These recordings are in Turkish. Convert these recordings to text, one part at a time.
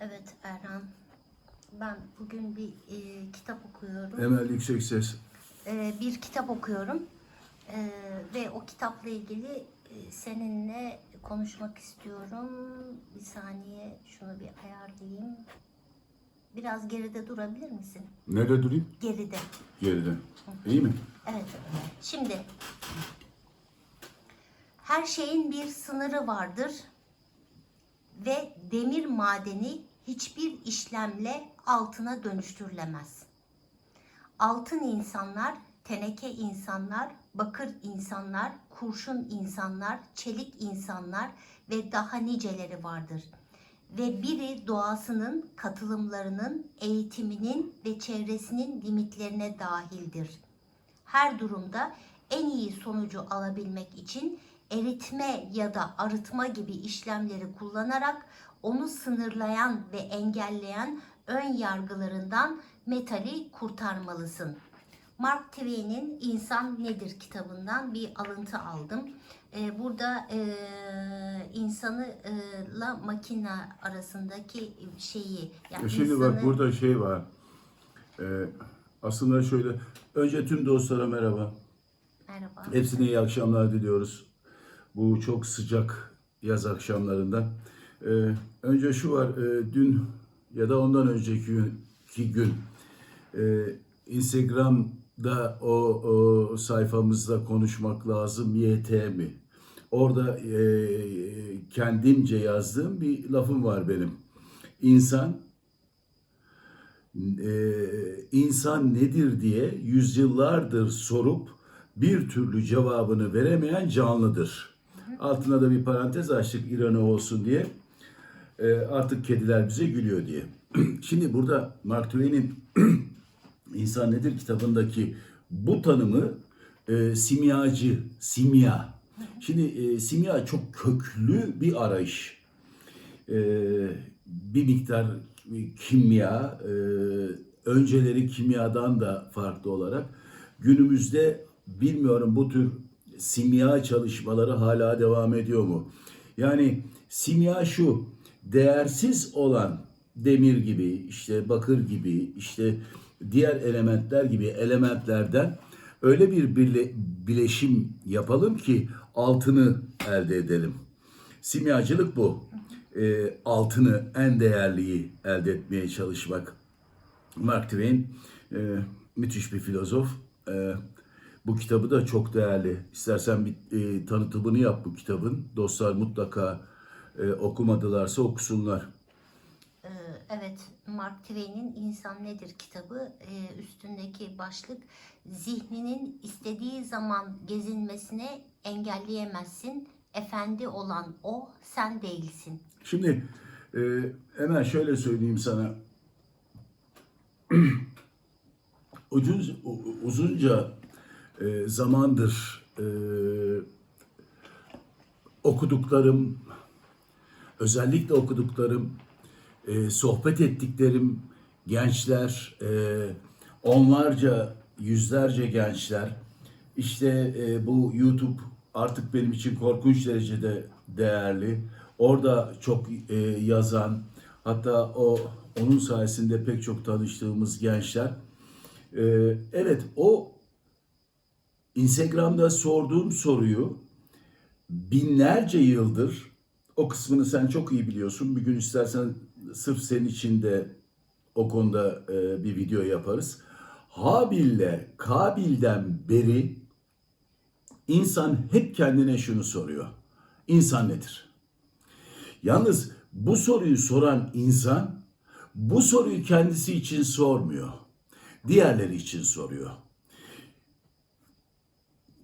Evet Erhan. Ben bugün bir e, kitap okuyorum. Emel yüksek ses. E, bir kitap okuyorum. E, ve o kitapla ilgili e, seninle konuşmak istiyorum. Bir saniye şunu bir ayarlayayım. Biraz geride durabilir misin? Nerede durayım? Geride. Geride. İyi mi? Evet. Şimdi her şeyin bir sınırı vardır ve demir madeni hiçbir işlemle altına dönüştürülemez. Altın insanlar, teneke insanlar, bakır insanlar, kurşun insanlar, çelik insanlar ve daha niceleri vardır. Ve biri doğasının, katılımlarının, eğitiminin ve çevresinin limitlerine dahildir. Her durumda en iyi sonucu alabilmek için eritme ya da arıtma gibi işlemleri kullanarak onu sınırlayan ve engelleyen ön yargılarından metali kurtarmalısın. Mark Twain'in İnsan Nedir kitabından bir alıntı aldım. Ee, burada e, insanla makine arasındaki şeyi yani Şimdi insanı- bak burada şey var. Ee, aslında şöyle. Önce tüm dostlara merhaba. Merhaba. Hepsine iyi akşamlar diliyoruz. Bu çok sıcak yaz akşamlarında. Ee, önce şu var. e, dün ya da ondan önceki gün, iki gün e, Instagram'da o, o sayfamızda konuşmak lazım YT mi? Orada e, kendimce yazdığım bir lafım var benim. İnsan e, insan nedir diye yüzyıllardır sorup bir türlü cevabını veremeyen canlıdır. Altına da bir parantez açtık ironi olsun diye. E, artık kediler bize gülüyor diye. Şimdi burada Mark Twain'in İnsan Nedir kitabındaki bu tanımı e, simyacı, simya. Şimdi e, simya çok köklü bir arayış. E, bir miktar kimya, e, önceleri kimyadan da farklı olarak günümüzde bilmiyorum bu tür simya çalışmaları hala devam ediyor mu? Yani simya şu, değersiz olan demir gibi, işte bakır gibi, işte diğer elementler gibi elementlerden öyle bir birle- bileşim yapalım ki altını elde edelim. Simyacılık bu. Ee, altını, en değerliyi elde etmeye çalışmak. Mark Twain e, müthiş bir filozof. E, bu kitabı da çok değerli. İstersen bir e, tanıtımını yap bu kitabın. Dostlar mutlaka e, okumadılarsa okusunlar. Ee, Evet, Mark Twain'in İnsan Nedir kitabı e, üstündeki başlık zihninin istediği zaman gezinmesine engelleyemezsin. Efendi olan o, sen değilsin. Şimdi e, hemen şöyle söyleyeyim sana. Ucun, u- uzunca e, zamandır e, okuduklarım, özellikle okuduklarım, e, sohbet ettiklerim gençler, e, onlarca, yüzlerce gençler, işte e, bu YouTube artık benim için korkunç derecede değerli. Orada çok e, yazan, hatta o onun sayesinde pek çok tanıştığımız gençler. E, evet, o Instagram'da sorduğum soruyu binlerce yıldır o kısmını sen çok iyi biliyorsun. Bir gün istersen sırf senin için de o konuda e, bir video yaparız. Habil'le Kabil'den beri insan hep kendine şunu soruyor. İnsan nedir? Yalnız bu soruyu soran insan bu soruyu kendisi için sormuyor. Diğerleri için soruyor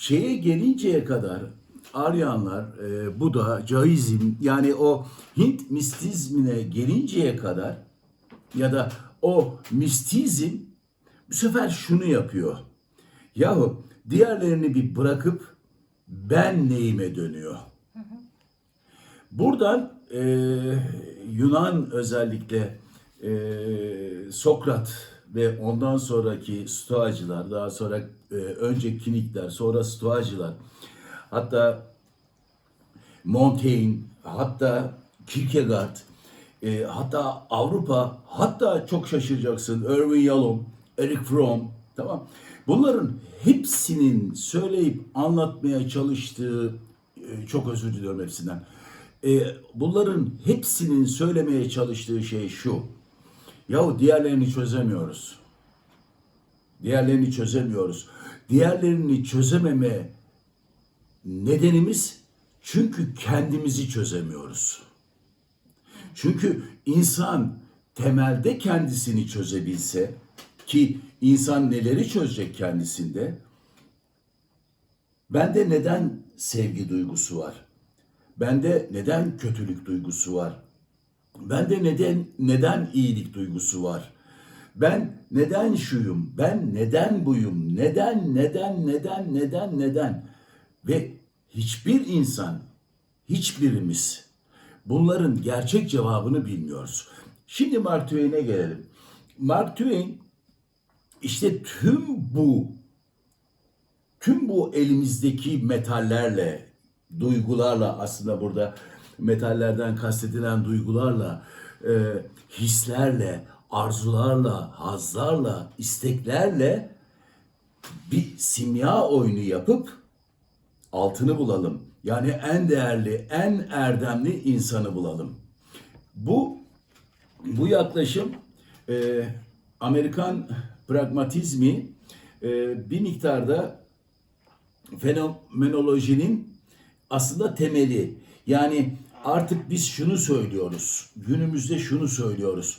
şeye gelinceye kadar Aryanlar, e, Buda, Caizm yani o Hint mistizmine gelinceye kadar ya da o mistizm bu sefer şunu yapıyor. Yahu diğerlerini bir bırakıp ben neyime dönüyor. Buradan e, Yunan özellikle e, Sokrat ve ondan sonraki Stoacılar, daha sonra e, önce Kinikler, sonra Stoacılar, hatta Montaigne, hatta Kierkegaard e, hatta Avrupa, hatta çok şaşıracaksın Irving Yalom, Eric Fromm, tamam. Bunların hepsinin söyleyip anlatmaya çalıştığı, e, çok özür diliyorum hepsinden. E, bunların hepsinin söylemeye çalıştığı şey şu. Yahu diğerlerini çözemiyoruz. Diğerlerini çözemiyoruz. Diğerlerini çözememe nedenimiz çünkü kendimizi çözemiyoruz. Çünkü insan temelde kendisini çözebilse ki insan neleri çözecek kendisinde? Bende neden sevgi duygusu var? Bende neden kötülük duygusu var? Bende neden neden iyilik duygusu var? Ben neden şuyum? Ben neden buyum? Neden neden neden neden neden? Ve hiçbir insan, hiçbirimiz bunların gerçek cevabını bilmiyoruz. Şimdi Mark Twain'e gelelim. Mark Twain işte tüm bu tüm bu elimizdeki metallerle, duygularla aslında burada metallerden kastedilen duygularla, e, hislerle, arzularla, hazlarla, isteklerle bir simya oyunu yapıp altını bulalım. Yani en değerli, en erdemli insanı bulalım. Bu bu yaklaşım e, Amerikan pragmatizmi e, bir miktarda fenomenolojinin aslında temeli. Yani artık biz şunu söylüyoruz. Günümüzde şunu söylüyoruz.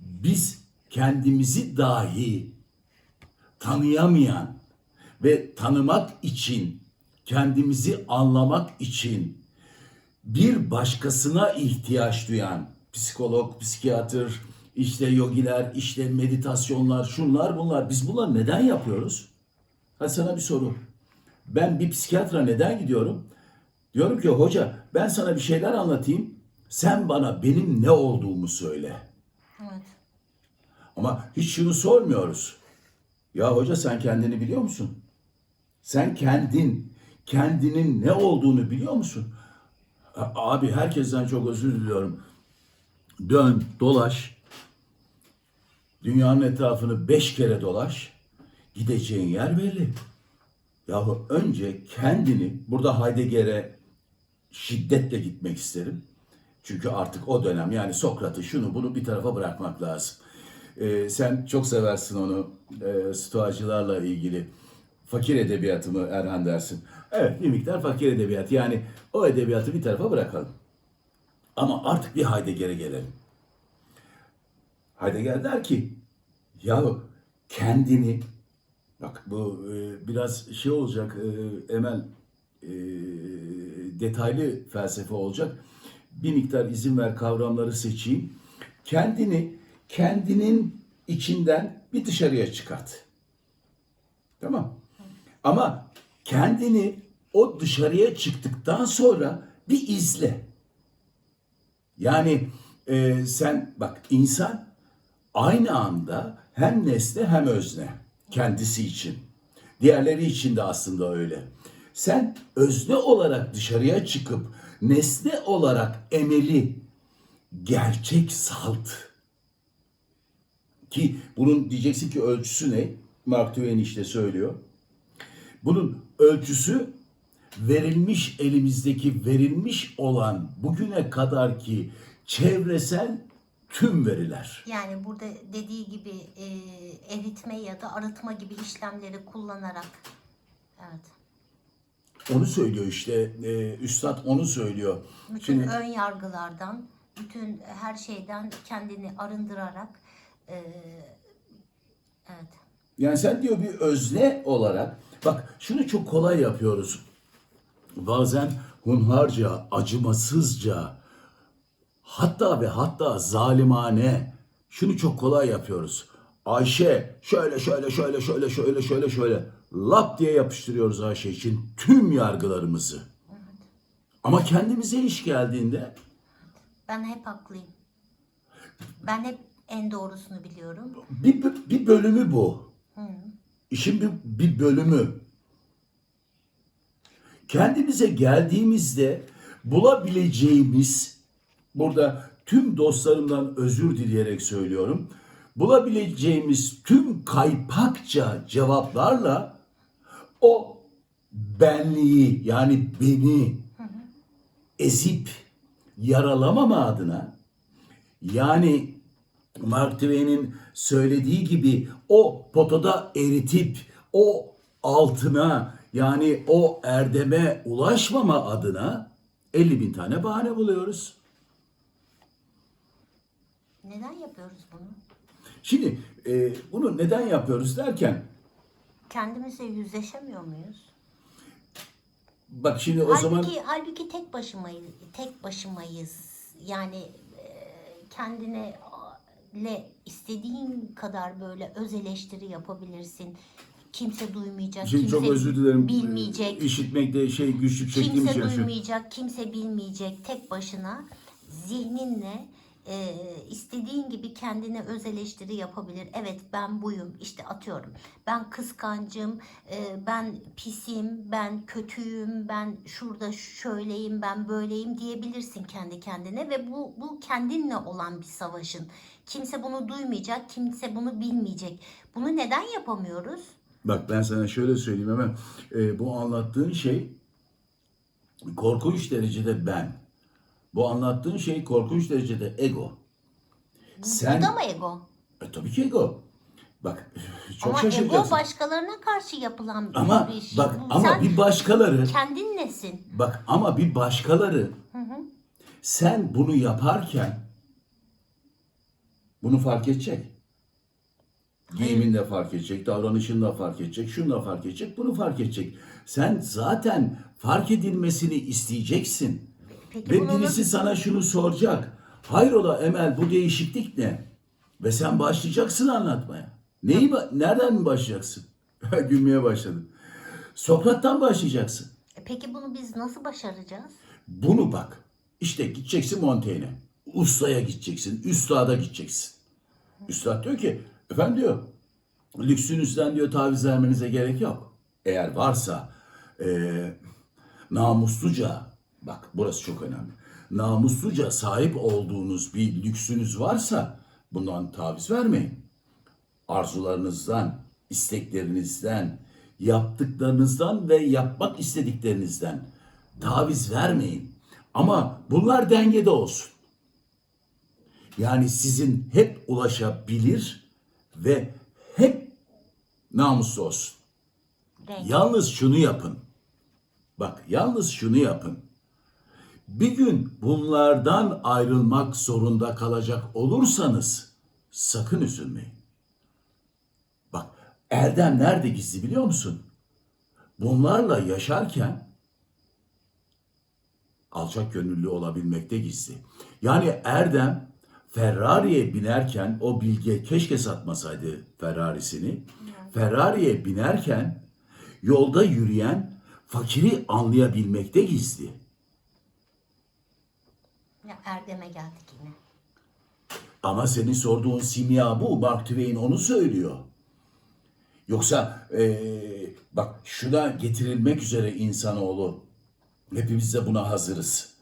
Biz kendimizi dahi tanıyamayan ve tanımak için, kendimizi anlamak için bir başkasına ihtiyaç duyan psikolog, psikiyatr, işte yogiler, işte meditasyonlar, şunlar bunlar. Biz bunları neden yapıyoruz? Hadi sana bir soru. Ben bir psikiyatra neden gidiyorum? Diyorum ki hoca ben sana bir şeyler anlatayım. Sen bana benim ne olduğumu söyle. Evet. Ama hiç şunu sormuyoruz. Ya hoca sen kendini biliyor musun? Sen kendin, kendinin ne olduğunu biliyor musun? Abi herkesten çok özür diliyorum. Dön, dolaş. Dünyanın etrafını beş kere dolaş. Gideceğin yer belli. Yahu önce kendini, burada Heidegger'e şiddetle gitmek isterim. Çünkü artık o dönem yani Sokrat'ı şunu bunu bir tarafa bırakmak lazım. Ee, sen çok seversin onu e, stoacılarla ilgili. Fakir edebiyatı mı Erhan dersin? Evet bir miktar fakir edebiyat. Yani o edebiyatı bir tarafa bırakalım. Ama artık bir Heidegger'e gelelim. Heidegger der ki ya kendini bak bu e, biraz şey olacak e, Emel e, detaylı felsefe olacak. Bir miktar izin ver kavramları seçeyim. Kendini kendinin içinden bir dışarıya çıkart. Tamam. Ama kendini o dışarıya çıktıktan sonra bir izle. Yani e, sen bak insan aynı anda hem nesne hem özne kendisi için. Diğerleri için de aslında öyle. Sen özne olarak dışarıya çıkıp nesne olarak emeli gerçek salt. Ki bunun diyeceksin ki ölçüsü ne? Mark Twain işte söylüyor. Bunun ölçüsü verilmiş elimizdeki verilmiş olan bugüne kadar ki çevresel tüm veriler. Yani burada dediği gibi e, eritme ya da arıtma gibi işlemleri kullanarak evet. Onu söylüyor işte e, üstad onu söylüyor. Bütün Şimdi ön yargılardan, bütün her şeyden kendini arındırarak e, evet. yani sen diyor bir özne olarak bak şunu çok kolay yapıyoruz. Bazen hunharca, acımasızca hatta ve hatta zalimane şunu çok kolay yapıyoruz. Ayşe şöyle şöyle şöyle şöyle şöyle şöyle şöyle lap diye yapıştırıyoruz Ayşe için tüm yargılarımızı. Ama kendimize iş geldiğinde Ben hep haklıyım. Ben hep en doğrusunu biliyorum. bir, bir bölümü bu. İşin bir, bir bölümü. Kendimize geldiğimizde bulabileceğimiz burada tüm dostlarımdan özür dileyerek söylüyorum. Bulabileceğimiz tüm kaypakça cevaplarla o benliği yani beni ezip yaralamama adına yani Mark Twain'in söylediği gibi o potoda eritip o altına yani o erdeme ulaşmama adına 50 bin tane bahane buluyoruz. Neden yapıyoruz bunu? Şimdi e, bunu neden yapıyoruz derken Kendimizle yüzleşemiyor muyuz? bak şimdi o halbuki, zaman halbuki tek başımayız. Tek başımayız. Yani e, kendine le istediğin kadar böyle öz eleştiri yapabilirsin. Kimse duymayacak, şimdi kimse çok özür dilerim. bilmeyecek. İşitmekte şey güçlük çektiğim Kimse için. şey- duymayacak, kimse bilmeyecek. Tek başına zihninle e, istediğin gibi kendine öz eleştiri yapabilir. Evet ben buyum işte atıyorum. Ben kıskancım, e, ben pisim, ben kötüyüm, ben şurada şöyleyim, ben böyleyim diyebilirsin kendi kendine ve bu, bu kendinle olan bir savaşın. Kimse bunu duymayacak, kimse bunu bilmeyecek. Bunu neden yapamıyoruz? Bak ben sana şöyle söyleyeyim hemen. Ee, bu anlattığın şey korkunç derecede ben. Bu anlattığın şey korkunç derecede ego. Bu, Sen- da mı ego? E, tabii ki ego. Bak çok Ama ego şaşıracaksın. başkalarına karşı yapılan ama bir şey. bak Bu ama sen bir başkaları kendin nesin? bak ama bir başkaları sen bunu yaparken bunu fark edecek. Giyimin de fark edecek, davranışın da fark edecek, şunu da fark edecek, bunu fark edecek. Sen zaten fark edilmesini isteyeceksin. Peki Ve bunu birisi nasıl- sana şunu soracak. Hayrola Emel bu değişiklik ne? Ve sen başlayacaksın anlatmaya. Neyi ba- nereden mi başlayacaksın? Gülmeye başladın. Sokrat'tan başlayacaksın. E Peki bunu biz nasıl başaracağız? Bunu bak. İşte gideceksin Montaigne'e. Ustaya gideceksin. Üstada gideceksin. Üstad diyor ki efendim diyor lüksünüzden diyor taviz vermenize gerek yok. Eğer varsa eee namusluca bak burası çok önemli. Namusluca sahip olduğunuz bir lüksünüz varsa bundan taviz vermeyin. Arzularınızdan, isteklerinizden, yaptıklarınızdan ve yapmak istediklerinizden taviz vermeyin. Ama bunlar dengede olsun. Yani sizin hep ulaşabilir ve hep namuslu olsun. Renk. Yalnız şunu yapın. Bak yalnız şunu yapın. Bir gün bunlardan ayrılmak zorunda kalacak olursanız sakın üzülmeyin. Bak erdem nerede gizli biliyor musun? Bunlarla yaşarken alçak gönüllü olabilmekte gizli. Yani erdem Ferrari'ye binerken o bilge keşke satmasaydı Ferrari'sini. Ferrari'ye binerken yolda yürüyen fakiri anlayabilmekte gizli. Ya Erdem'e geldik yine. Ama senin sorduğun simya bu. Mark Twain onu söylüyor. Yoksa eee, bak şuna getirilmek üzere insanoğlu. Hepimiz de buna hazırız.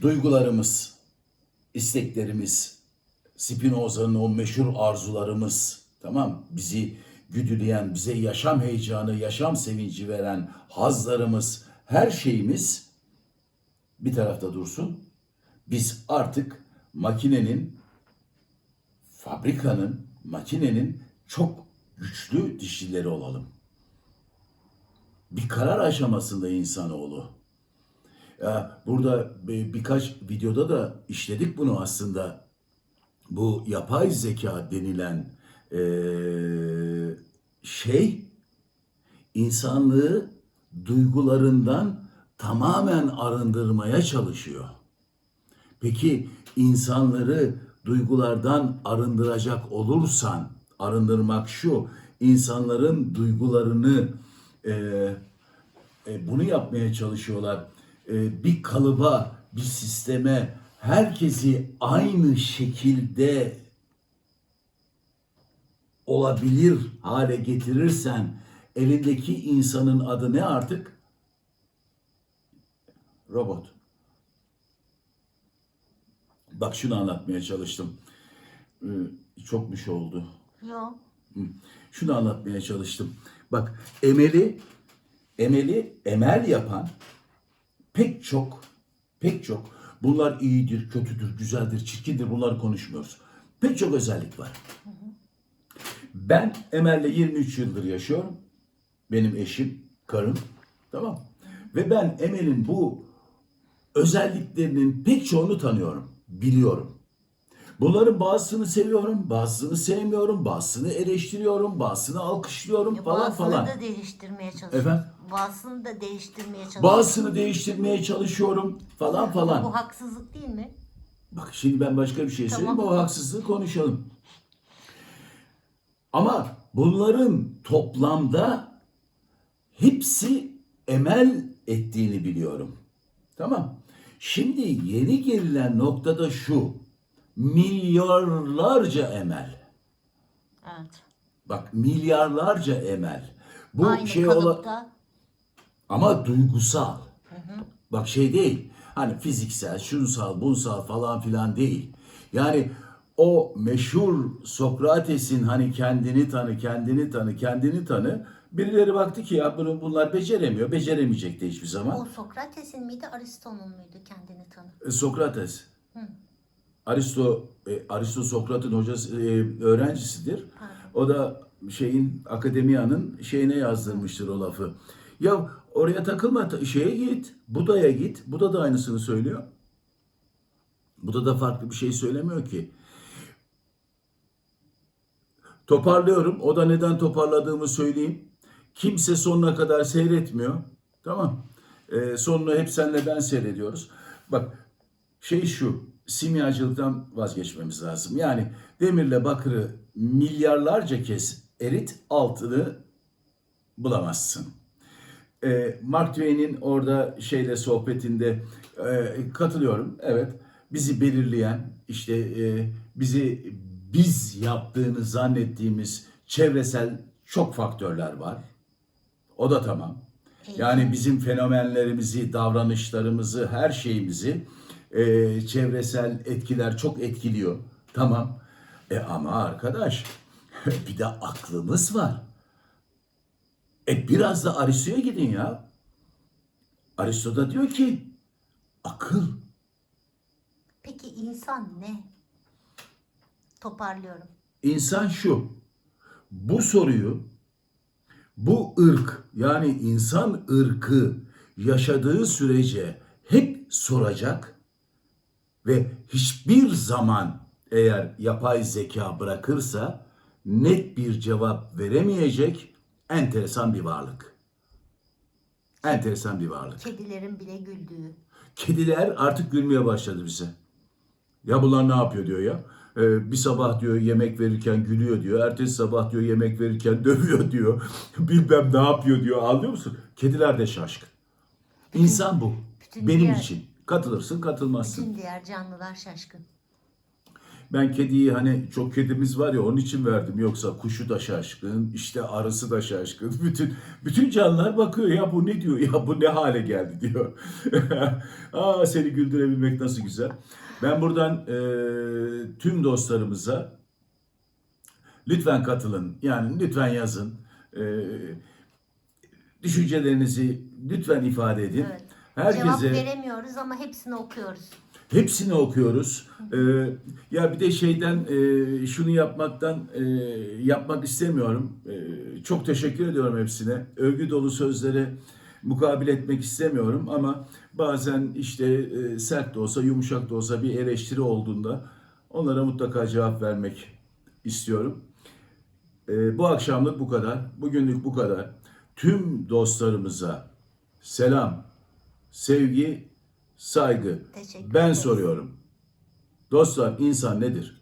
Duygularımız, isteklerimiz, Spinoza'nın o meşhur arzularımız, tamam bizi güdüleyen, bize yaşam heyecanı, yaşam sevinci veren hazlarımız, her şeyimiz bir tarafta dursun. Biz artık makinenin fabrikanın, makinenin çok güçlü dişlileri olalım. Bir karar aşamasında insanoğlu. Burada bir- birkaç videoda da işledik bunu aslında. Bu yapay zeka denilen eee, şey insanlığı duygularından tamamen arındırmaya çalışıyor. Peki insanları duygulardan arındıracak olursan, arındırmak şu, insanların duygularını e, e, bunu yapmaya çalışıyorlar. E, bir kalıba, bir sisteme, herkesi aynı şekilde olabilir hale getirirsen elindeki insanın adı ne artık? Robot. Bak şunu anlatmaya çalıştım. Ee, çok bir şey oldu. Yok. Şunu anlatmaya çalıştım. Bak emeli, emeli emel yapan pek çok, pek çok bunlar iyidir, kötüdür, güzeldir, çirkindir bunları konuşmuyoruz. Pek çok özellik var. Ben Emel'le 23 yıldır yaşıyorum. Benim eşim, karım. Tamam. Ve ben Emel'in bu özelliklerinin pek çoğunu tanıyorum, biliyorum. Bunların bazısını seviyorum, bazısını sevmiyorum, bazısını eleştiriyorum, bazısını alkışlıyorum Ya falan bazısını falan. da değiştirmeye çalışıyorum. Efendim? Bazısını da değiştirmeye çalışıyorum. Bazısını değiştirmeye çalışıyorum falan falan. Bu haksızlık değil mi? Bak şimdi ben başka bir şey söyleyeyim, Tamam. o haksızlığı konuşalım. Ama bunların toplamda hepsi emel ettiğini biliyorum. Tamam. Şimdi yeni gelinen noktada şu. Milyarlarca emel. Evet. Bak milyarlarca emel. Bu Aynı şey ola kalıpta. ama duygusal. Bak şey değil. Hani fiziksel, şunsal, bunsal falan filan değil. Yani o meşhur Sokrates'in hani kendini tanı, kendini tanı, kendini tanı. Birileri baktı ki ya bunu bunlar beceremiyor, beceremeyecek de hiçbir zaman. O Sokrates'in miydi, Aristo'nun muydu kendini tanı? E, Sokrates. Aristo, e, Aristo Sokrat'ın hocası, e, öğrencisidir. O da şeyin akademiyanın şeyine yazdırmıştır o lafı. Ya oraya takılma, ta- şeye git, Buda'ya git. Buda da aynısını söylüyor. Buda da farklı bir şey söylemiyor ki. Toparlıyorum. O da neden toparladığımı söyleyeyim. Kimse sonuna kadar seyretmiyor. Tamam. Ee, sonunu hep senle ben seyrediyoruz. Bak şey şu. Simyacılıktan vazgeçmemiz lazım. Yani demirle bakırı milyarlarca kez erit altını bulamazsın. Ee, Mark Twain'in orada şeyle sohbetinde e, katılıyorum. Evet. Bizi belirleyen işte e, bizi biz yaptığını zannettiğimiz çevresel çok faktörler var. O da tamam. Yani bizim fenomenlerimizi, davranışlarımızı, her şeyimizi e, çevresel etkiler çok etkiliyor. Tamam. E ama arkadaş bir de aklımız var. E biraz da Aristo'ya gidin ya. Aristo da diyor ki akıl. Peki insan ne? Toparlıyorum. İnsan şu. Bu soruyu bu ırk yani insan ırkı yaşadığı sürece hep soracak ve hiçbir zaman eğer yapay zeka bırakırsa net bir cevap veremeyecek enteresan bir varlık. Enteresan bir varlık. Kedilerin bile güldüğü. Kediler artık gülmeye başladı bize. Ya bunlar ne yapıyor diyor ya. Ee, bir sabah diyor yemek verirken gülüyor diyor. Ertesi sabah diyor yemek verirken dövüyor diyor. Bilmem ne yapıyor diyor. Anlıyor musun? Kediler de şaşkın. İnsan bu. bütün Benim diğer- için. Katılırsın katılmazsın. Bütün diğer canlılar şaşkın. Ben kediyi hani çok kedimiz var ya onun için verdim. Yoksa kuşu da şaşkın, işte arısı da şaşkın. Bütün bütün canlılar bakıyor ya bu ne diyor ya bu ne hale geldi diyor. Aa seni güldürebilmek nasıl güzel. Ben buradan e, tüm dostlarımıza lütfen katılın. Yani lütfen yazın. E, düşüncelerinizi lütfen ifade edin. Evet. Herkese Cevap veremiyoruz ama hepsini okuyoruz. Hepsini okuyoruz. Ee, ya bir de şeyden e, şunu yapmaktan e, yapmak istemiyorum. E, çok teşekkür ediyorum hepsine. Övgü dolu sözlere mukabil etmek istemiyorum ama bazen işte e, sert de olsa yumuşak da olsa bir eleştiri olduğunda onlara mutlaka cevap vermek istiyorum. E, bu akşamlık bu kadar. Bugünlük bu kadar. Tüm dostlarımıza selam, sevgi, saygı. Teşekkür Ben ederiz. soruyorum. Dostlar insan nedir?